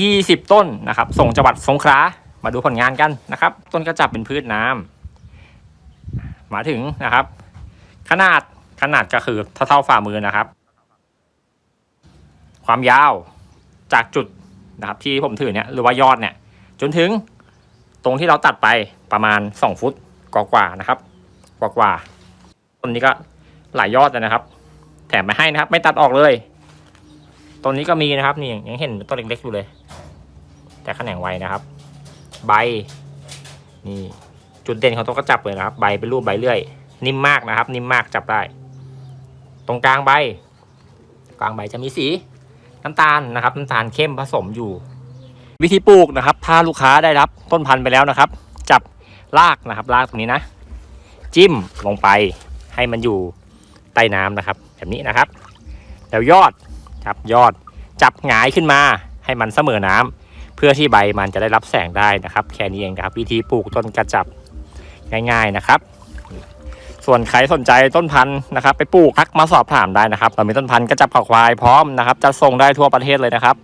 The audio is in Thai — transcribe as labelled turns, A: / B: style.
A: 20 ต้นนะครับ ส่งจังหวัดสงขลามาดูผลงานกันนะครับ ต้นกระจับเป็นพืชน้ำมาถึงนะครับ ขนาดขนาดก็คือเท่าเท่าฝ่ามือนะครับ ความยาวจากจุดนะครับ ที่ผมถือเนี่ยหรือว่ายอดเนี่ย จนถึงตรงที่เราตัดไปประมาณ 2 ฟุตกว่าๆนะครับ กว่าๆต้นนี้ก็หลายยอดเลยนะครับ แถมมาให้นะครับ ไม่ตัดออกเลยต้นนี้ก็มีนะครับ นี่ยังเห็นต้นเล็กๆอยู่เลย แต่แขนงไวนะครับ ใบนี่จุดเด่นของต้นกระจับเลยนะครับ ใบเป็นรูปใบเลื่อย นิ่มมากนะครับ นิ่มมากจับได้ ตรงกลางใบ กลางใบจะมีสีน้ำตาลนะครับน้ำตาลเข้มผสมอยู่ วิธีปลูกนะครับ ถ้าลูกค้าได้รับต้นพันธุ์ไปแล้วนะครับ จับรากนะครับรากตรงนี้นะ จิ้มลงไปให้มันอยู่ใต้น้ำนะครับ แบบนี้นะครับ แล้วยอดครับยอดจับหงายขึ้นมาให้มันเสมอน้ำ เพื่อที่ใบมันจะได้รับแสงได้นะครับ แค่นี้เองครับวิธีปลูกต้นกระจับง่าย ๆนะครับ ส่วนใครสนใจต้นพันธุ์นะครับ ไปปลูกทักมาสอบถามได้นะครับเรามีต้นพันธุ์กระจับขอควายพร้อมนะครับจะส่งได้ทั่วประเทศเลยนะครับ